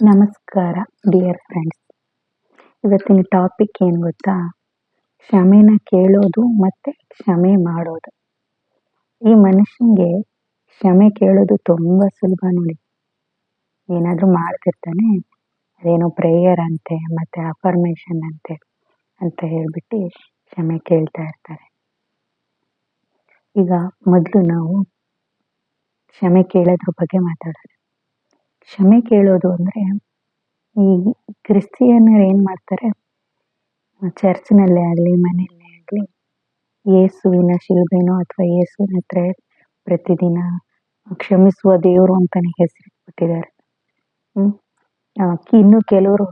ನಮಸ್ಕಾರ dear friends ಇವತ್ತಿನ topic ಏನು ಗೊತ್ತಾ? ಕ್ಷಮೆನ ಕೇಳೋದು ಮತ್ತು ಕ್ಷಮೆ ಮಾಡೋದು. ಈ ಮನುಷ್ಯನಿಗೆ ಕ್ಷಮೆ ಕೇಳೋದು ತುಂಬ ಸುಲಭ ನೋಡಿ. ಏನಾದರೂ ಮಾಡ್ತಿರ್ತಾನೆ, ಅದೇನೋ ಪ್ರೇಯರ್ ಅಂತೆ, ಮತ್ತು ಅಫರ್ಮೇಷನ್ ಅಂತೆ, ಅಂತ ಹೇಳ್ಬಿಟ್ಟು ಕ್ಷಮೆ ಕೇಳ್ತಾ ಇರ್ತಾರೆ. ಈಗ ಮೊದಲು ನಾವು ಕ್ಷಮೆ ಕೇಳೋದ್ರ ಬಗ್ಗೆ ಮಾತಾಡೋಣ. ಕ್ಷಮೆ ಕೇಳೋದು ಅಂದರೆ ಈ ಕ್ರಿಸ್ತಿಯನ್ನರು ಏನು ಮಾಡ್ತಾರೆ? ಚರ್ಚ್ನಲ್ಲೇ ಆಗಲಿ, ಮನೆಯಲ್ಲೇ ಆಗಲಿ, ಯೇಸುವಿನ ಶಿಲ್ಬೆನೋ ಅಥವಾ ಯೇಸುವಿನ ಹತ್ರ ಪ್ರತಿದಿನ ಕ್ಷಮಿಸುವ ದೇವರು ಅಂತಾನೆ ಹೆಸರಿಟ್ಬಿಟ್ಟಿದ್ದಾರೆ. ಇನ್ನೂ ಇನ್ನು ಕೆಲವರು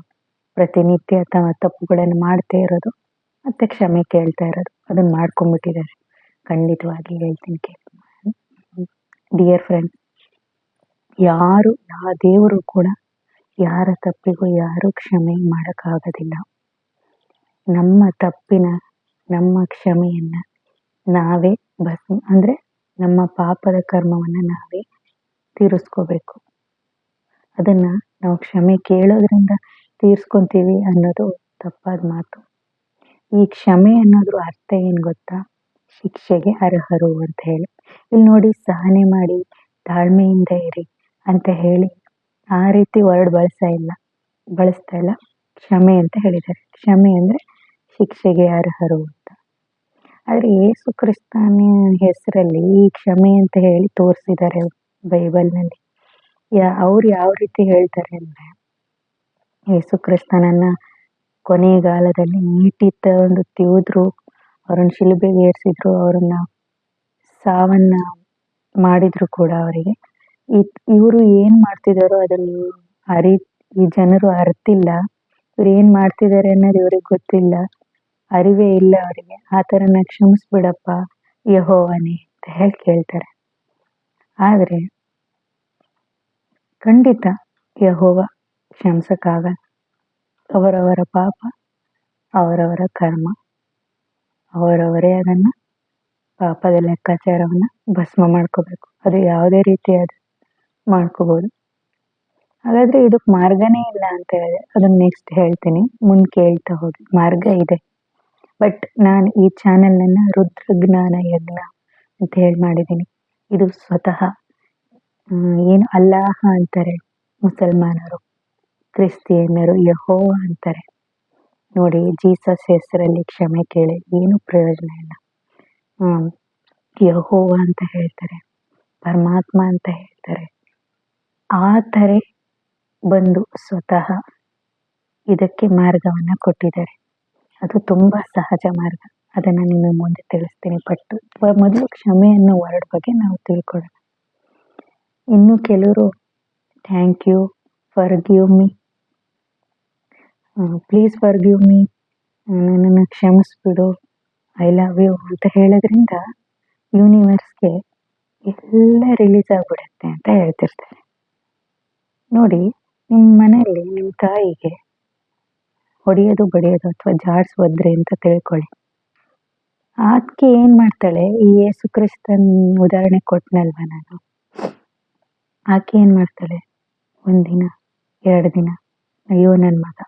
ಪ್ರತಿನಿತ್ಯ ತಮ್ಮ ತಪ್ಪುಗಳನ್ನು ಮಾಡ್ತಾ ಇರೋದು, ಮತ್ತೆ ಕ್ಷಮೆ ಕೇಳ್ತಾ ಇರೋದು, ಅದನ್ನ ಮಾಡ್ಕೊಂಡ್ಬಿಟ್ಟಿದ್ದಾರೆ. ಖಂಡಿತವಾಗಿ ಹೇಳ್ತೀನಿ ಡಿಯರ್ ಫ್ರೆಂಡ್ ಯಾರು ಯಾವ ದೇವರು ಕೂಡ ಯಾರ ತಪ್ಪಿಗೂ ಯಾರು ಕ್ಷಮೆ ಮಾಡೋಕ್ಕಾಗೋದಿಲ್ಲ. ನಮ್ಮ ತಪ್ಪಿನ, ನಮ್ಮ ಕ್ಷಮೆಯನ್ನ ನಾವೇ ಭಸ್ಮ ಅಂದರೆ ನಮ್ಮ ಪಾಪದ ಕರ್ಮವನ್ನು ನಾವೇ ತೀರಿಸ್ಕೋಬೇಕು. ಅದನ್ನು ನಾವು ಕ್ಷಮೆ ಕೇಳೋದ್ರಿಂದ ತೀರ್ಸ್ಕೊಂತೀವಿ ಅನ್ನೋದು ತಪ್ಪಾದ ಮಾತು. ಈ ಕ್ಷಮೆ ಅನ್ನೋದ್ರ ಅರ್ಥ ಏನು ಗೊತ್ತಾ? ಶಿಕ್ಷೆಗೆ ಅರ್ಹರು ಅಂತ ಹೇಳಿ. ಇಲ್ಲಿ ನೋಡಿ ಸಹನೆ ಮಾಡಿ ತಾಳ್ಮೆಯಿಂದ ಇರಿ. ಅಂತ ಹೇಳಿ ಆ ರೀತಿ ವರ್ಡ್ ಬಳಸ್ತಾ ಇಲ್ಲ. ಬಳಸ್ತಾ ಇಲ್ಲ. ಕ್ಷಮೆ ಅಂತ ಹೇಳಿದ್ದಾರೆ. ಕ್ಷಮೆ ಅಂದರೆ ಶಿಕ್ಷೆಗೆ ಅರ್ಹರು ಅಂತ. ಆದರೆ ಏಸು ಕ್ರಿಸ್ತನ ಹೆಸರಲ್ಲಿ ಈ ಕ್ಷಮೆ ಅಂತ ಹೇಳಿ ತೋರಿಸಿದ್ದಾರೆ ಬೈಬಲ್ನಲ್ಲಿ. ಯಾ, ಅವ್ರು ಯಾವ ರೀತಿ ಹೇಳ್ತಾರೆ ಅಂದರೆ ಯೇಸು ಕ್ರಿಸ್ತನನ್ನು ಕೊನೆಗಾಲದಲ್ಲಿ ನೀಟಿತ್ತ ಒಂದು ತಿವಿದ್ರು ಅವ್ರನ್ನ ಶಿಲುಬೆಗೆ ಏರಿಸಿದ್ರು ಅವ್ರನ್ನ ಸಾವನ್ನ ಮಾಡಿದ್ರು ಕೂಡ ಅವರಿಗೆ. ಇವರು ಏನ್ ಮಾಡ್ತಿದ್ದಾರೋ ಅದನ್ನು ಅರಿ ಈ ಜನರು ಅರ್ತಿಲ್ಲ. ಇವ್ರು ಏನ್ ಮಾಡ್ತಿದ್ದಾರೆ ಅನ್ನೋದು ಇವ್ರಿಗೆ ಗೊತ್ತಿಲ್ಲ. ಅರಿವೇ ಇಲ್ಲ ಅವರಿಗೆ. ಆ ಥರನ ಕ್ಷಮಿಸ್ಬಿಡಪ್ಪ, ಯಹೋವನೇ ಅಂತ ಹೇಳಿ ಕೇಳ್ತಾರೆ. ಆದರೆ ಖಂಡಿತ ಯಹೋವ ಕ್ಷಮಿಸಕ್ಕಾಗಲ್ಲ. ಅವರವರ ಪಾಪ, ಅವರವರ ಕರ್ಮ, ಅವರವರೇ ಅದನ್ನ ಪಾಪದ ಲೆಕ್ಕಾಚಾರವನ್ನ ಭಸ್ಮ ಮಾಡ್ಕೋಬೇಕು. ಅದು ಯಾವುದೇ ರೀತಿಯಾದ ಮಾಡ್ಕೋಬೋದು. ಹಾಗಾದ್ರೆ ಇದಕ್ಕೆ ಮಾರ್ಗನೇ ಇಲ್ಲ ಅಂತ ಹೇಳಿದ್ರೆ ಅದನ್ನ ನೆಕ್ಸ್ಟ್ ಹೇಳ್ತೀನಿ. ಮುಂದೆ ಕೇಳ್ತಾ ಹೋಗಿ. ಮಾರ್ಗ ಇದೆ. ಬಟ್ ನಾನು ಈ ಚಾನೆಲ್ ಚಾನಲನ್ನು ರುದ್ರಜ್ಞಾನ ಯಜ್ಞ ಅಂತ ಹೇಳಿ ಮಾಡಿದ್ದೀನಿ. ಇದು ಸ್ವತಃ ಏನು ಅಲ್ಲಾಹ ಅಂತಾರೆ ಮುಸಲ್ಮಾನರು, ಕ್ರಿಸ್ತಿಯನ್ನರು ಯಹೋ ಅಂತಾರೆ. ನೋಡಿ, ಜೀಸಸ್ ಹೆಸರಲ್ಲಿ ಕ್ಷಮೆ ಕೇಳಿ, ಏನು ಪ್ರಯೋಜನ ಇಲ್ಲ. ಯಹೋವ ಅಂತ ಹೇಳ್ತಾರೆ, ಪರಮಾತ್ಮ ಅಂತ ಹೇಳ್ತಾರೆ. ಆ ಥರ ಬಂದು ಸ್ವತಃ ಇದಕ್ಕೆ ಮಾರ್ಗವನ್ನು ಕೊಟ್ಟಿದ್ದಾರೆ. ಅದು ತುಂಬ ಸಹಜ ಮಾರ್ಗ. ಅದನ್ನು ನಿಮ್ಮ ಮುಂದೆ ತಿಳಿಸ್ತೀನಿ, ಪಟ್ಟು. ಮೊದಲು ಕ್ಷಮೆ ಅನ್ನೋ ವರ್ಡ್ ಬಗ್ಗೆ ನಾವು ತಿಳ್ಕೊಳ್ಳೋಣ. ಇನ್ನು ಕೆಲವರು thank you forgive me please forgive me ನನ್ನನ್ನು ಕ್ಷಮಿಸ್ಬಿಡು. ಐ ಲವ್ ಯು ಅಂತ ಹೇಳೋದ್ರಿಂದ ಯೂನಿವರ್ಸ್ಗೆ ಎಲ್ಲ ರಿಲೀಸ್ ಆಗಿಬಿಡುತ್ತೆ ಅಂತ ಹೇಳ್ತಿರ್ತಾರೆ. ನೋಡಿ ನಿಮ್ಮ ಮನೆಯಲ್ಲಿ ನಿಮ್ಮ ತಾಯಿಗೆ ಹೊಡೆಯೋದು, ಬಡಿಯೋದು ಅಥವಾ ಜಾಡ್ಸ್ ಒದ್ರೆ ಅಂತ ತಿಳ್ಕೊಳ್ಳಿ. ಅದಕ್ಕೆ ಏನು ಮಾಡ್ತಾಳೆ? ಈ ಯೇಸು ಕ್ರಿಸ್ತನ್ ಉದಾಹರಣೆ ಕೊಟ್ಟನಲ್ವ ನಾನು? ಆಕೆ ಏನು ಮಾಡ್ತಾಳೆ? ಒಂದಿನ ಎರಡು ದಿನ, ಅಯ್ಯೋ ನನ್ನ ಮಗ.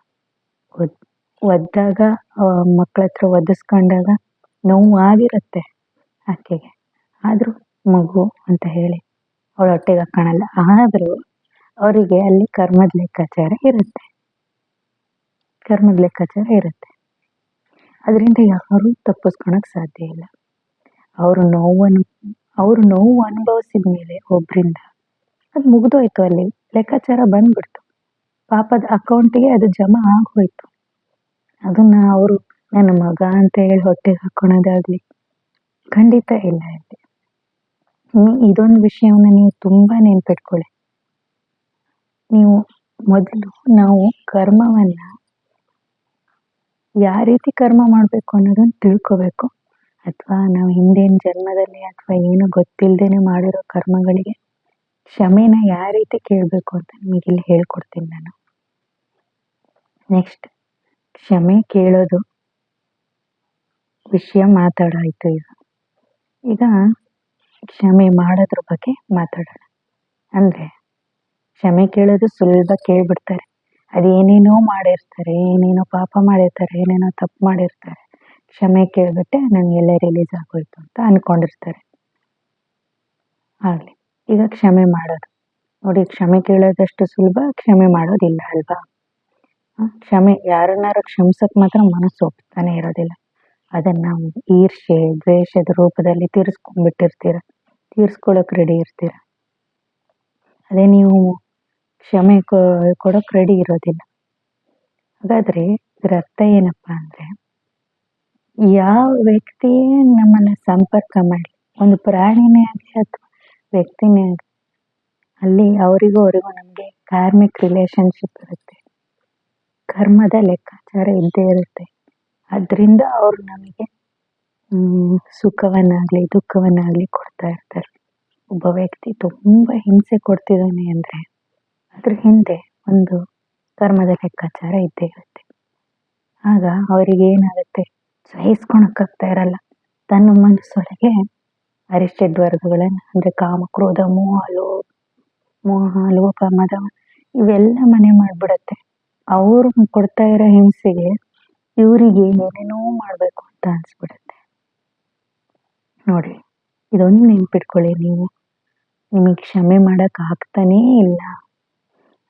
ಒದ್, ಒದ್ದಾಗ ಮಕ್ಕಳ ಹತ್ರ ಒದಿಸ್ಕೊಂಡಾಗ ನೋವು ಆಗಿರುತ್ತೆ ಆಕೆಗೆ. ಆದರೂ ಮಗು ಅಂತ ಹೇಳಿ ಅವಳ ಹೊಟ್ಟೆಗೆ ಹಾಕೋಣಲ್ಲ. ಆದರೂ ಅವರಿಗೆ ಅಲ್ಲಿ ಕರ್ಮದ ಲೆಕ್ಕಾಚಾರ ಇರುತ್ತೆ. ಕರ್ಮದ ಲೆಕ್ಕಾಚಾರ ಇರುತ್ತೆ. ಅದರಿಂದ ಯಾರೂ ತಪ್ಪಿಸ್ಕೊಳಕ್ ಸಾಧ್ಯ ಇಲ್ಲ. ಅವರು ನೋವನ್ನು ಅವರು ನೋವು ಅನುಭವಿಸಿದ ಮೇಲೆ ಒಬ್ಬರಿಂದ ಅದು ಮುಗಿದೋಯ್ತು ಅಲ್ಲಿ. ಲೆಕ್ಕಾಚಾರ ಬಂದ್ಬಿಡ್ತು. ಪಾಪದ ಅಕೌಂಟಿಗೆ ಅದು ಜಮಾ ಆಗೋಯ್ತು. ಅದನ್ನ ಅವರು ನನ್ನ ಮಗ ಅಂತ ಹೇಳಿ ಹೊಟ್ಟೆಗೆ ಹಾಕೊಳೋದಾಗ್ಲಿ, ಖಂಡಿತ ಇಲ್ಲ ಇಲ್ಲಿ ಇದೊಂದು ವಿಷಯವನ್ನು ನೀವು ತುಂಬ ನೆನ್ಪಿಟ್ಕೊಳ್ಳಿ. ನೀವು ಮೊದಲು ನಾವು ಕರ್ಮವನ್ನು ಯಾವ ರೀತಿ ಕರ್ಮ ಮಾಡಬೇಕು ಅನ್ನೋದನ್ನು ತಿಳ್ಕೋಬೇಕು. ಅಥವಾ ನಾವು ಹಿಂದಿನ ಜನ್ಮದಲ್ಲಿ ಅಥವಾ ಏನು ಗೊತ್ತಿಲ್ಲದೇನೆ ಮಾಡಿರೋ ಕರ್ಮಗಳಿಗೆ ಕ್ಷಮೆನ ಯಾವ ರೀತಿ ಕೇಳಬೇಕು ಅಂತ ನಿಮಗೆ ಇಲ್ಲಿ ಹೇಳ್ಕೊಡ್ತೀನಿ ನಾನು. ನೆಕ್ಸ್ಟ್ ಕ್ಷಮೆ ಕೇಳೋದು ವಿಷಯ ಮಾತಾಡೋಯ್ತು ಈಗ. ಈಗ ಕ್ಷಮೆ ಮಾಡೋದ್ರ ಬಗ್ಗೆ ಮಾತಾಡೋಣ. ಅಂದರೆ ಕ್ಷಮೆ ಕೇಳೋದು ಸುಲಭ ಕೇಳಿಬಿಡ್ತಾರೆ. ಅದೇನೇನೋ ಮಾಡಿರ್ತಾರೆ, ಏನೇನೋ ಪಾಪ ಮಾಡಿರ್ತಾರೆ, ಏನೇನೋ ತಪ್ಪು ಮಾಡಿರ್ತಾರೆ. ಕ್ಷಮೆ ಕೇಳ್ಬಿಟ್ಟೆ ನನಗೆಲ್ಲ ರಿಲೀಸ್ ಆಗೋಯ್ತು ಅಂತ ಅನ್ಕೊಂಡಿರ್ತಾರೆ. ಆಗಲಿ, ಈಗ ಕ್ಷಮೆ ಮಾಡೋದು. ನೋಡಿ, ಕ್ಷಮೆ ಕೇಳೋದಷ್ಟು ಸುಲಭ, ಕ್ಷಮೆ ಮಾಡೋದಿಲ್ಲ ಅಲ್ವಾ? ಕ್ಷಮೆ, ಯಾರನ್ನಾರು ಕ್ಷಮಿಸಕ್ ಮಾತ್ರ ಮನಸ್ಸು ಒಪ್ತಾನೆ ಇರೋದಿಲ್ಲ. ಅದನ್ನ ಈರ್ಷೆ ದ್ವೇಷದ ರೂಪದಲ್ಲಿ ತೀರಿಸ್ಕೊಂಡ್ಬಿಟ್ಟಿರ್ತೀರ. ತೀರ್ಸ್ಕೊಳಕ್ ರೆಡಿ ಇರ್ತೀರ. ಅದೇ ನೀವು ಕ್ಷಮೆ ಕೊಡೋಕ್ ರೆಡಿ ಇರೋದಿಲ್ಲ. ಹಾಗಾದ್ರೆ ಇದರ ಅರ್ಥ ಏನಪ್ಪಾ ಅಂದ್ರೆ, ಯಾವ ವ್ಯಕ್ತಿಯೇ ನಮ್ಮನ್ನ ಸಂಪರ್ಕ ಮಾಡಲಿ, ಒಂದು ಪ್ರಾಣಿನೇ ಆಗಲಿ ಅಥವಾ ವ್ಯಕ್ತಿನೇ ಆಗಲಿ, ಅಲ್ಲಿ ಅವರಿಗೂ ಅವರಿಗೂ ನಮಗೆ ಕಾರ್ಮಿಕ್ ರಿಲೇಶನ್ಶಿಪ್ ಇರುತ್ತೆ. ಕರ್ಮದ ಲೆಕ್ಕಾಚಾರ ಇದ್ದೇ ಇರುತ್ತೆ. ಅದರಿಂದ ಅವರು ನಮಗೆ ಸುಖವನ್ನಾಗ್ಲಿ, ದುಃಖವನ್ನಾಗ್ಲಿ ಕೊಡ್ತಾ ಇರ್ತಾರೆ. ಒಬ್ಬ ವ್ಯಕ್ತಿ ತುಂಬಾ ಹಿಂಸೆ ಕೊಡ್ತಿದ್ದಾನೆ ಅಂದ್ರೆ ಅದ್ರ ಹಿಂದೆ ಒಂದು ಕರ್ಮದ ಲೆಕ್ಕಾಚಾರ ಇದ್ದೇ ಇರುತ್ತೆ. ಆಗ ಅವರಿಗೆ ಏನಾಗುತ್ತೆ? ಸಹಿಸ್ಕೊಳಕ್ಕಾಗ್ತಾ ಇರಲ್ಲ. ತನ್ನ ಮನಸ್ಸೊಳಗೆ ವರ್ಗಗಳನ್ನ ಅಂದ್ರೆ ಕಾಮ, ಕ್ರೋಧ, ಮೋಹ, ಲೋ, ಮೋಹ, ಲೋಪ, ಮದ, ಇವೆಲ್ಲ ಮನೆ ಮಾಡ್ಬಿಡತ್ತೆ. ಅವರು ಕೊಡ್ತಾ ಇರೋ ಹಿಂಸೆಗೆ ಇವರಿಗೆ ಏನೇನೋ ಮಾಡ್ಬೇಕು ಅಂತ ಅನ್ಸ್ಬಿಡತ್ತೆ. ನೋಡಿ, ಇದೊಂದು ನೆನ್ಪಿಟ್ಕೊಳ್ಳಿ ನೀವು. ನಿಮಗೆ ಕ್ಷಮೆ ಮಾಡಕ್ ಆಗ್ತಾನೇ ಇಲ್ಲ.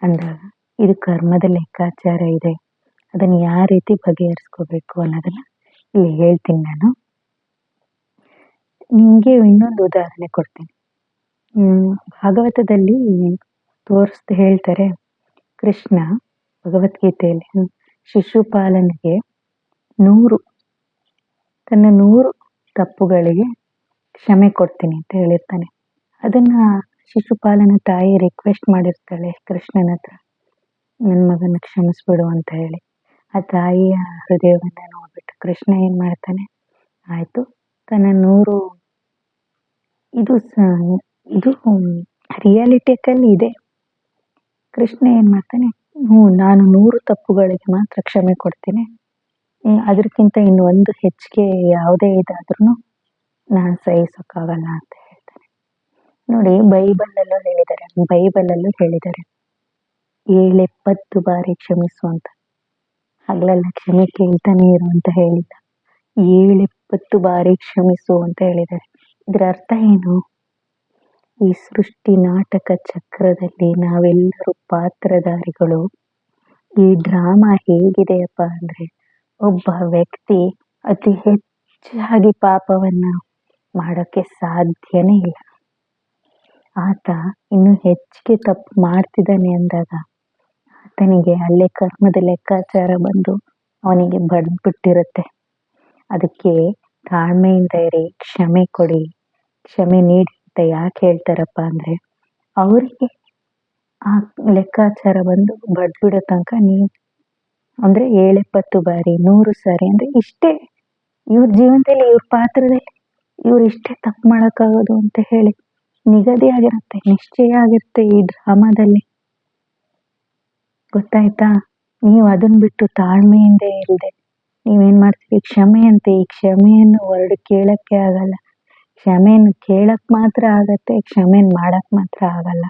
ಅಂದಾಗ ಇದು ಕರ್ಮದ ಲೆಕ್ಕಾಚಾರ ಇದೆ. ಅದನ್ನ ಯಾವ ರೀತಿ ಬಗೆಹರಿಸ್ಕೋಬೇಕು ಅನ್ನೋದನ್ನ ಇಲ್ಲಿ ಹೇಳ್ತೀನಿ ನಾನು. ನಿಮ್ಗೆ ಇನ್ನೊಂದು ಉದಾಹರಣೆ ಕೊಡ್ತೀನಿ. ಭಾಗವತದಲ್ಲಿ ತೋರಿಸ್ ಹೇಳ್ತಾರೆ, ಕೃಷ್ಣ ಭಗವದ್ಗೀತೆಯಲ್ಲಿ ಶಿಶುಪಾಲನಿಗೆ ನೂರು, ತನ್ನ ನೂರು ತಪ್ಪುಗಳಿಗೆ ಕ್ಷಮೆ ಕೊಡ್ತೀನಿ ಅಂತ ಹೇಳಿರ್ತಾನೆ. ಅದನ್ನ ಶಿಶುಪಾಲನ ತಾಯಿ ರಿಕ್ವೆಸ್ಟ್ ಮಾಡಿರ್ತಾಳೆ ಕೃಷ್ಣನ ಹತ್ರ. ನನ್ನ ಮಗನ ಕ್ಷಮಿಸ್ಬಿಡು ಅಂತ ಹೇಳಿ. ಆ ತಾಯಿಯ ಹೃದಯವನ್ನ ನೋಡ್ಬಿಟ್ಟು ಕೃಷ್ಣ ಏನ್ ಮಾಡ್ತಾನೆ, ಆಯ್ತು, ತನ್ನ ನೂರು ಇದು ಇದು ರಿಯಾಲಿಟಿಕಲ್ಲಿ ಇದೆ. ಕೃಷ್ಣ ಏನ್ ಮಾಡ್ತಾನೆ, ಹ್ಞೂ, ನಾನು ನೂರು ತಪ್ಪುಗಳಿಗೆ ಮಾತ್ರ ಕ್ಷಮೆ ಕೊಡ್ತೀನಿ. ಅದಕ್ಕಿಂತ ಇನ್ನು ಒಂದು ಹೆಚ್ಚಿಗೆ ಯಾವುದೇ ಇದಾದ್ರೂ ನಾನು ಸಹಿಸೋಕ್ಕಾಗಲ್ಲ ಅಂತ ನೋಡಿ, ಬೈಬಲಲ್ಲೂ ಹೇಳಿದ್ದಾರೆ. ಬೈಬಲಲ್ಲೂ ಹೇಳಿದ್ದಾರೆ. ಏಳೆಪ್ಪತ್ತು ಬಾರಿ ಕ್ಷಮಿಸು ಅಂತ. ಹಗಲೆಲ್ಲ ಕ್ಷಮೆ ಕೇಳ್ತಾನೆ ಇರು ಅಂತ ಹೇಳಿಲ್ಲ. ಏಳೆಪ್ಪತ್ತು ಬಾರಿ ಕ್ಷಮಿಸು ಅಂತ ಹೇಳಿದ್ದಾರೆ. ಇದರ ಅರ್ಥ ಏನು? ಈ ಸೃಷ್ಟಿ ನಾಟಕ ಚಕ್ರದಲ್ಲಿ ನಾವೆಲ್ಲರೂ ಪಾತ್ರಧಾರಿಗಳು. ಈ ಡ್ರಾಮಾ ಹೇಗಿದೆಯಪ್ಪ ಅಂದ್ರೆ, ಒಬ್ಬ ವ್ಯಕ್ತಿ ಅತಿ ಹೆಚ್ಚಾಗಿ ಪಾಪವನ್ನ ಮಾಡೋಕ್ಕೆ ಸಾಧ್ಯನೇ ಇಲ್ಲ. ಆತ ಇನ್ನು ಹೆಚ್ಚಿಗೆ ತಪ್ಪು ಮಾಡ್ತಿದ್ದಾನೆ ಅಂದಾಗ ಆತನಿಗೆ ಅಲ್ಲೇ ಕರ್ಮದ ಲೆಕ್ಕಾಚಾರ ಬಂದು ಅವನಿಗೆ ಬಡ್ದ್ಬಿಟ್ಟಿರುತ್ತೆ. ಅದಕ್ಕೆ ತಾಳ್ಮೆಯಿಂದ ಇರಿ, ಕ್ಷಮೆ ಕೊಡಿ, ಕ್ಷಮೆ ನೀಡಿ ಅಂತ ಯಾಕೆ ಹೇಳ್ತಾರಪ್ಪ ಅಂದ್ರೆ ಅವರಿಗೆ ಆ ಲೆಕ್ಕಾಚಾರ ಬಂದು ಬಡ್ದ್ಬಿಡೋ ತನಕ ನೀವು ಅಂದ್ರೆ ಏಳೆಪ್ಪತ್ತು ಬಾರಿ, ನೂರು ಸಾರಿ ಅಂದ್ರೆ ಇಷ್ಟೇ ಇವ್ರ ಜೀವನದಲ್ಲಿ, ಇವ್ರ ಪಾತ್ರದಲ್ಲಿ ಇವ್ರು ಇಷ್ಟೇ ತಪ್ಪು ಮಾಡೋಕ್ಕಾಗೋದು ಅಂತ ಹೇಳಿ ನಿಗದಿ ಆಗಿರುತ್ತೆ, ನಿಶ್ಚಯ ಆಗಿರುತ್ತೆ ಈ ಡ್ರಾಮಾದಲ್ಲಿ. ಗೊತ್ತಾಯ್ತಾ? ನೀವು ಅದನ್ನ ಬಿಟ್ಟು ತಾಳ್ಮೆಯಿಂದ ಇಲ್ಲದೆ ನೀವೇನ್ ಮಾಡ್ತೀರಿ? ಕ್ಷಮೆ ಅಂತ, ಈ ಕ್ಷಮೆಯನ್ನು ಹೊರಡು ಕೇಳಕ್ಕೆ ಆಗಲ್ಲ. ಕ್ಷಮೆಯನ್ನು ಕೇಳಕ್ ಮಾತ್ರ ಆಗತ್ತೆ, ಕ್ಷಮೆನ್ ಮಾಡಕ್ ಮಾತ್ರ ಆಗಲ್ಲ,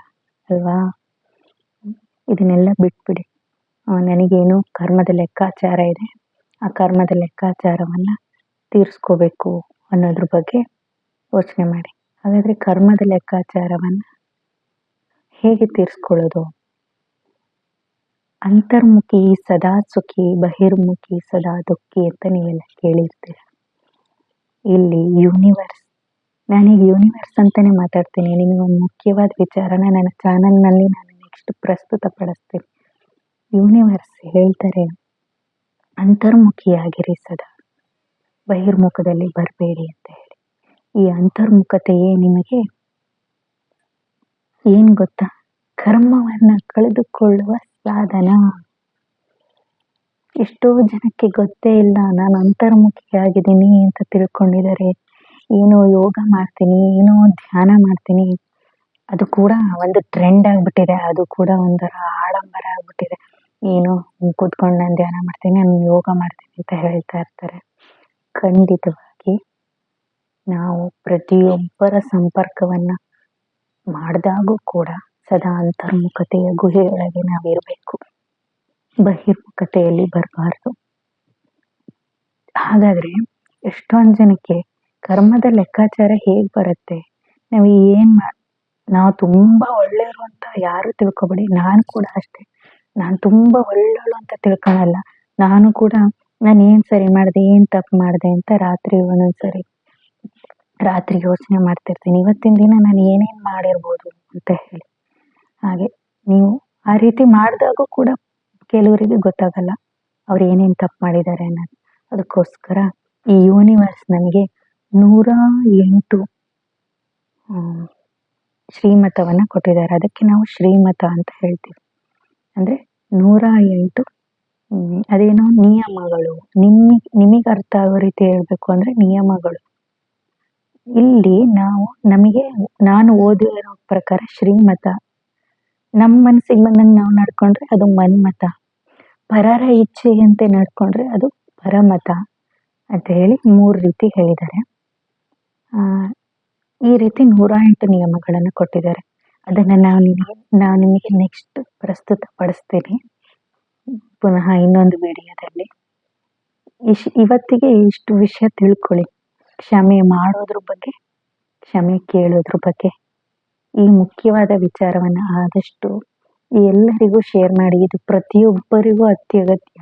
ಅಲ್ವಾ? ಇದನ್ನೆಲ್ಲ ಬಿಟ್ಬಿಡಿ. ನನಗೇನು ಕರ್ಮದ ಲೆಕ್ಕಾಚಾರ ಇದೆ. ಆ ಕರ್ಮದ ಲೆಕ್ಕಾಚಾರವನ್ನ ತೀರಿಸ್ಕೋಬೇಕು ಅನ್ನೋದ್ರ ಬಗ್ಗೆ ಯೋಚನೆ ಮಾಡಿ. ಹಾಗಾದ್ರೆ ಕರ್ಮದ ಲೆಕ್ಕಾಚಾರವನ್ನು ಹೇಗೆ ತೀರಿಸ್ಕೊಳ್ಳೋದು? ಅಂತರ್ಮುಖಿ ಸದಾ ಸುಖಿ, ಬಹಿರ್ಮುಖಿ ಸದಾ ದುಃಖಿ ಅಂತ ನೀವೆಲ್ಲ ಕೇಳಿರ್ತೀರ? ಇಲ್ಲಿ ಯೂನಿವರ್ಸ್ ನಾನೀಗ ಯೂನಿವರ್ಸ್ ಅಂತಾನೆ ಮಾತಾಡ್ತೀನಿ. ನಿಮಗೆ ಒಂದು ಮುಖ್ಯವಾದ ವಿಚಾರನ ನನ್ನ ಚಾನಲ್ನಲ್ಲಿ ನಾನು ನೆಕ್ಸ್ಟ್ ಪ್ರಸ್ತುತಪಡಿಸ್ತೀನಿ. ಯೂನಿವರ್ಸ್ ಹೇಳ್ತಾರೆ, ಅಂತರ್ಮುಖಿಯಾಗಿರಿ ಸದಾ. ಬಹಿರ್ಮುಖದಲ್ಲಿ ಬರಬೇಡಿ ಅಂತ. ಈ ಅಂತರ್ಮುಖತೆಯೇ ನಿಮಗೆ? ಏನ್ ಗೊತ್ತಾ? ಕರ್ಮವನ್ನ ಕಳೆದುಕೊಳ್ಳುವ ಸಾಧನ. ಎಷ್ಟೋ ಜನಕ್ಕೆ ಗೊತ್ತೇ ಇಲ್ಲ, ನಾನು ಅಂತರ್ಮುಖಿಯಾಗಿದ್ದೀನಿ ಅಂತ ತಿಳ್ಕೊಂಡಿದ್ದಾರೆ. ಏನೋ ಯೋಗ ಮಾಡ್ತೀನಿ, ಏನೋ ಧ್ಯಾನ ಮಾಡ್ತೀನಿ. ಅದು ಕೂಡ ಒಂದು ಟ್ರೆಂಡ್ ಆಗ್ಬಿಟ್ಟಿದೆ, ಅದು ಕೂಡ ಒಂಥರ ಆಡಂಬರ ಆಗ್ಬಿಟ್ಟಿದೆ. ಏನೋ ಕೂತ್ಕೊಂಡು ನಾನು ಧ್ಯಾನ ಮಾಡ್ತೀನಿ, ನಾನು ಯೋಗ ಮಾಡ್ತೀನಿ ಅಂತ ಹೇಳ್ತಾ ಇರ್ತಾರೆ. ಖಂಡಿತವಾಗಿ. ನಾವು ಪ್ರತಿಯೊಬ್ಬರ ಸಂಪರ್ಕವನ್ನ ಮಾಡಿದಾಗೂ ಕೂಡ ಸದಾ ಅಂತರ್ಮುಖತೆಯ ಗುಹೆಯೊಳಗೆ ನಾವಿರಬೇಕು. ಬಹಿರ್ಮುಖತೆಯಲ್ಲಿ ಬರಬಾರ್ದು. ಹಾಗಾದ್ರೆ ಎಷ್ಟೊಂದು ಜನಕ್ಕೆ ಕರ್ಮದ ಲೆಕ್ಕಾಚಾರ ಹೇಗೆ ಬರುತ್ತೆ? ನಾವು ಏನು ನಾವು ತುಂಬಾ ಒಳ್ಳೆಯವರು ಅಂತ ಯಾರು ತಿಳ್ಕೊಬೇಡಿ. ನಾನು ಕೂಡ ಅಷ್ಟೇ. ನಾನು ತುಂಬಾ ಒಳ್ಳೆಯವಳು ಅಂತ ತಿಳ್ಕೊಳಲ್ಲ. ನಾನು ಕೂಡ ನಾನು ಏನು ಸರಿ ಮಾಡಿದೆ, ಏನು ತಪ್ಪು ಮಾಡಿದೆ ಅಂತ ರಾತ್ರಿ ಒಂದೊಂದ್ಸರಿ ರಾತ್ರಿ ಯೋಚನೆ ಮಾಡ್ತಿರ್ತೀನಿ. ಇವತ್ತಿನ ದಿನ ನಾನು ಏನೇನು ಮಾಡಿರ್ಬೋದು ಅಂತ ಹೇಳಿ. ಹಾಗೆ ನೀವು ಆ ರೀತಿ ಮಾಡಿದಾಗೂ ಕೂಡ ಕೆಲವರಿಗೆ ಗೊತ್ತಾಗಲ್ಲ ಅವ್ರು ಏನೇನು ತಪ್ಪು ಮಾಡಿದ್ದಾರೆ ಅನ್ನೋದು. ಅದಕ್ಕೋಸ್ಕರ ಈ ಯೂನಿವರ್ಸ್ ನಮಗೆ ನೂರ ಎಂಟು ಶ್ರೀಮತವನ್ನು ಕೊಟ್ಟಿದ್ದಾರೆ. ಅದಕ್ಕೆ ನಾವು ಶ್ರೀಮತ ಅಂತ ಹೇಳ್ತೀವಿ. ಅಂದ್ರೆ ನೂರ ಎಂಟು ಅದೇನೋ ನಿಯಮಗಳು. ನಿಮಗೆ ನಿಮಗೆ ಅರ್ಥ ಆಗೋ ರೀತಿ ಹೇಳಬೇಕು ಅಂದ್ರೆ ನಿಯಮಗಳು. ಇಲ್ಲಿ ನಾವು, ನಮಗೆ, ನಾನು ಓದಿರೋ ಪ್ರಕಾರ ಶ್ರೀಮತ. ನಮ್ಮ ಮನಸ್ಸಿಗೆ ಬಂದಂಗೆ ನಾವು ನಡ್ಕೊಂಡ್ರೆ ಅದು ಮನ್ಮತ ಪರರ ಇಚ್ಛೆಯಂತೆ ನಡ್ಕೊಂಡ್ರೆ ಅದು ಪರಮತ ಅಂತ ಹೇಳಿ ಮೂರು ರೀತಿ ಹೇಳಿದ್ದಾರೆ. ಈ ರೀತಿ ನೂರ ಎಂಟು ನಿಯಮಗಳನ್ನು ಕೊಟ್ಟಿದ್ದಾರೆ. ಅದನ್ನು ನಾವು ನಿಮಗೆ ನಾವು ನಿಮಗೆ ನೆಕ್ಸ್ಟ್ ಪ್ರಸ್ತುತ ಪಡಿಸ್ತೀನಿ ಪುನಃ ಇನ್ನೊಂದು ವಿಡಿಯೋದಲ್ಲಿ ಇಶ್, ಇವತ್ತಿಗೆ ಇಷ್ಟು ವಿಷಯ ತಿಳ್ಕೊಳ್ಳಿ. ಕ್ಷಮೆ ಮಾಡೋದ್ರ ಬಗ್ಗೆ, ಕ್ಷಮೆ ಕೇಳೋದ್ರ ಬಗ್ಗೆ ಈ ಮುಖ್ಯವಾದ ವಿಚಾರವನ್ನ ಆದಷ್ಟು ಎಲ್ಲರಿಗೂ ಶೇರ್ ಮಾಡಿ. ಇದು ಪ್ರತಿಯೊಬ್ಬರಿಗೂ ಅತ್ಯಗತ್ಯ.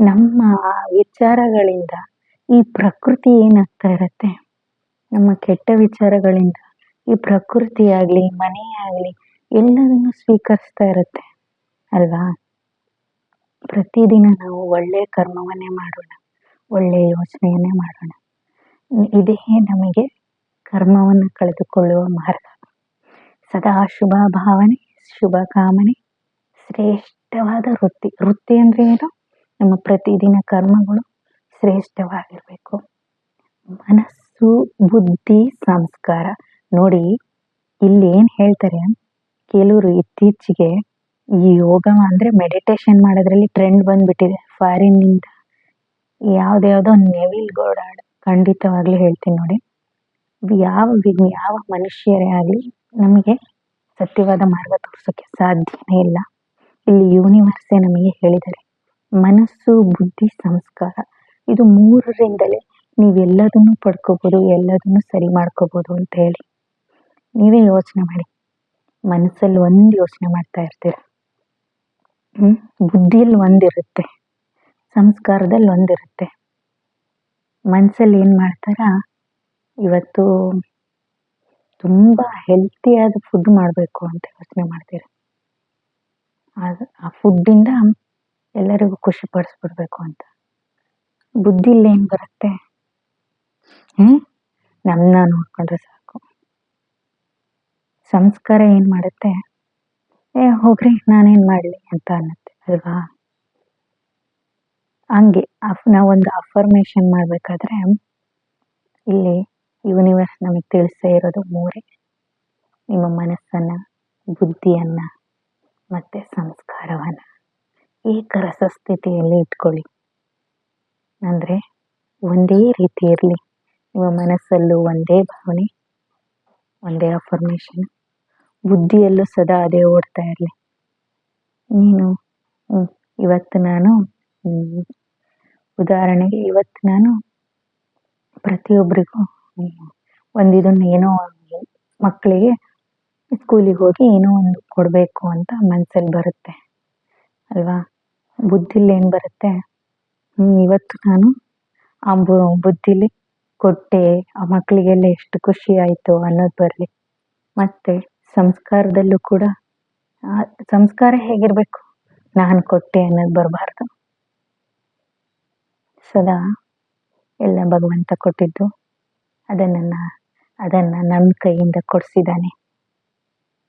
ನಮ್ಮ ವಿಚಾರಗಳಿಂದ ಈ ಪ್ರಕೃತಿ ಏನಾಗ್ತಾ ಇರತ್ತೆ? ನಮ್ಮ ಕೆಟ್ಟ ವಿಚಾರಗಳಿಂದ ಈ ಪ್ರಕೃತಿ ಆಗ್ಲಿ, ಮನೆ ಆಗ್ಲಿ, ಎಲ್ಲದನ್ನು ಸ್ವೀಕರಿಸ್ತಾ ಇರತ್ತೆ, ಅಲ್ವಾ? ಪ್ರತಿದಿನ ನಾವು ಒಳ್ಳೆಯ ಕರ್ಮವನ್ನೇ ಮಾಡೋಣ ಒಳ್ಳೆಯ ಯೋಚನೆಯನ್ನೇ ಮಾಡೋಣ. ಇದೇ ನಮಗೆ ಕರ್ಮವನ್ನು ಕಳೆದುಕೊಳ್ಳುವ ಮಾರ್ಗ. ಸದಾ ಶುಭ ಭಾವನೆ, ಶುಭ ಕಾಮನೆ, ಶ್ರೇಷ್ಠವಾದ ವೃತ್ತಿ. ವೃತ್ತಿ ಅಂದ್ರೆ ಏನು? ನಮ್ಮ ಪ್ರತಿದಿನ ಕರ್ಮಗಳು ಶ್ರೇಷ್ಠವಾಗಿರಬೇಕು. ಮನಸ್ಸು, ಬುದ್ಧಿ, ಸಂಸ್ಕಾರ. ನೋಡಿ, ಇಲ್ಲಿ ಏನು ಹೇಳ್ತಾರೆ? ಕೆಲವರು ಇತ್ತೀಚೆಗೆ ಈ ಯೋಗ ಅಂದರೆ ಮೆಡಿಟೇಷನ್ ಮಾಡೋದ್ರಲ್ಲಿ ಟ್ರೆಂಡ್ ಬಂದ್ಬಿಟ್ಟಿದೆ. ಫಾರಿನ್ನಿಂದ ಯಾವುದ್ಯಾವುದೋ ನೆವಿಲ್ ಗೋಡಾಡ್ ಖಂಡಿತವಾಗ್ಲೂ ಹೇಳ್ತೀನಿ ನೋಡಿ. ಯಾವ ವಿ- ಯಾವ ಮನುಷ್ಯರೇ ಆಗಲಿ ನಮಗೆ ಸತ್ಯವಾದ ಮಾರ್ಗ ತೋರಿಸೋಕ್ಕೆ ಸಾಧ್ಯನೇ ಇಲ್ಲ. ಇಲ್ಲಿ ಯೂನಿವರ್ಸೇ ನಮಗೆ ಹೇಳಿದ್ದಾರೆ, ಮನಸ್ಸು, ಬುದ್ಧಿ, ಸಂಸ್ಕಾರ, ಇದು ಮೂರರಿಂದಲೇ ನೀವೆಲ್ಲದನ್ನು ಪಡ್ಕೋಬೋದು, ಎಲ್ಲದನ್ನು ಸರಿ ಮಾಡ್ಕೋಬೋದು ಅಂತ ಹೇಳಿ. ನೀವೇ ಯೋಚನೆ ಮಾಡಿ, ಮನಸ್ಸಲ್ಲಿ ಒಂದು ಯೋಚನೆ ಮಾಡ್ತಾ ಇರ್ತೀರ? ಬುದ್ಧಿಯಲ್ಲಿ ಒಂದಿರುತ್ತೆ, ಸಂಸ್ಕಾರದಲ್ಲಿ ಒಂದಿರುತ್ತೆ. ಮನಸ್ಸಲ್ಲಿ ಏನು ಮಾಡ್ತಾರ? ಇವತ್ತು ತುಂಬ ಹೆಲ್ತಿಯಾದ ಫುಡ್ ಮಾಡಬೇಕು ಅಂತ ಯೋಚನೆ ಮಾಡ್ತೀರ. ಆಗ- ಆ ಫುಡ್ಡಿಂದ ಎಲ್ಲರಿಗೂ ಖುಷಿ ಪಡಿಸ್ಬಿಡ್ಬೇಕು ಅಂತ. ಬುದ್ಧಿಲಿ ಏನು ಬರುತ್ತೆ? ಹ್ಞೂ ನಮ್ಮನ್ನ ನೋಡ್ಕೊಂಡ್ರೆ ಸಾಕು. ಸಂಸ್ಕಾರ ಏನು ಮಾಡುತ್ತೆ? ಏ ಹೋಗ್ರಿ, ನಾನೇನು ಮಾಡಲಿ ಅಂತ ಅನ್ನತ್ತೆ, ಅಲ್ವಾ? ಹಂಗೆ ಅಫ್ ನಾವೊಂದು ಅಫರ್ಮೇಷನ್ ಮಾಡಬೇಕಾದ್ರೆ ಇಲ್ಲಿ ಯೂನಿವರ್ಸ್ ನಮಗೆ ತಿಳಿಸೇ ಇರೋದು ಮೂರೇ. ನಿಮ್ಮ ಮನಸ್ಸನ್ನ, ಬುದ್ಧಿಯನ್ನ ಮತ್ತೆ ಸಂಸ್ಕಾರವನ್ನ ಏಕರಸ ಸ್ಥಿತಿಯಲ್ಲಿ ಇಟ್ಕೊಳ್ಳಿ. ಅಂದ್ರೆ ಒಂದೇ ರೀತಿ ಇರಲಿ. ನಿಮ್ಮ ಮನಸ್ಸಲ್ಲೂ ಒಂದೇ ಭಾವನೆ, ಒಂದೇ ಅಫರ್ಮೇಷನ್ ಬುದ್ಧಿಯಲ್ಲೂ ಸದಾ ಅದೇ ಓಡ್ತಾ ಇರಲಿ. ನೀನು ಇವತ್ತು ನಾನು ಉದಾಹರಣೆಗೆ ಇವತ್ತು ನಾನು ಪ್ರತಿಯೊಬ್ಬರಿಗೂ ಒಂದು ಇದನ್ನ ಏನೋ ಮಕ್ಕಳಿಗೆ ಸ್ಕೂಲಿಗೆ ಹೋಗಿ ಏನೋ ಒಂದು ಕೊಡಬೇಕು ಅಂತ ಮನಸ್ಸಲ್ಲಿ ಬರುತ್ತೆ. ಅಲ್ವಾ? ಬುದ್ಧಿಲಿ ಏನು ಬರುತ್ತೆ? ಇವತ್ತು ನಾನು ಆ ಬುದ್ಧಿಲಿ ಕೊಟ್ಟೆ, ಆ ಮಕ್ಕಳಿಗೆಲ್ಲ ಎಷ್ಟು ಖುಷಿ ಆಯಿತು ಅನ್ನೋದು ಬರಲಿ. ಮತ್ತೆ ಸಂಸ್ಕಾರದಲ್ಲೂ ಕೂಡ ಸಂಸ್ಕಾರ ಹೇಗಿರಬೇಕು? ನಾನು ಕೊಟ್ಟೆ ಅನ್ನೋದು ಬರಬಾರ್ದು. ಸದಾ ಎಲ್ಲ ಭಗವಂತ ಕೊಟ್ಟಿದ್ದು ಅದನ್ನ ಅದನ್ನ ನಮ್ಮ ಕೈಯಿಂದ ಕೊಡಿಸಿದ್ದಾನೆ.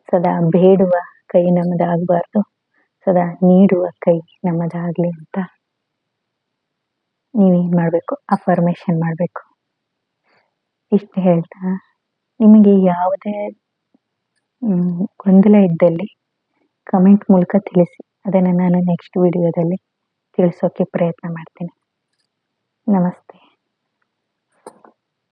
ಸದಾ ಬೇಡುವ ಕೈ ನಮ್ಮದಾಗಬಾರ್ದು, ಸದಾ ನೀಡುವ ಕೈ ನಮ್ಮದಾಗಲಿ ಅಂತ. ನೀವೇನು ಮಾಡಬೇಕು? ಅಫರ್ಮೇಷನ್ ಮಾಡಬೇಕು. ಇಷ್ಟು ಹೇಳ್ತಾ, ನಿಮಗೆ ಯಾವುದೇ ಗೊಂದಲ ಇದ್ದಲ್ಲಿ ಕಮೆಂಟ್ ಮೂಲಕ ತಿಳಿಸಿ. ಅದನ್ನು ನಾನು ನೆಕ್ಸ್ಟ್ ವಿಡಿಯೋದಲ್ಲಿ ತಿಳಿಸೋಕೆ ಪ್ರಯತ್ನ ಮಾಡ್ತೀನಿ. ナマステ。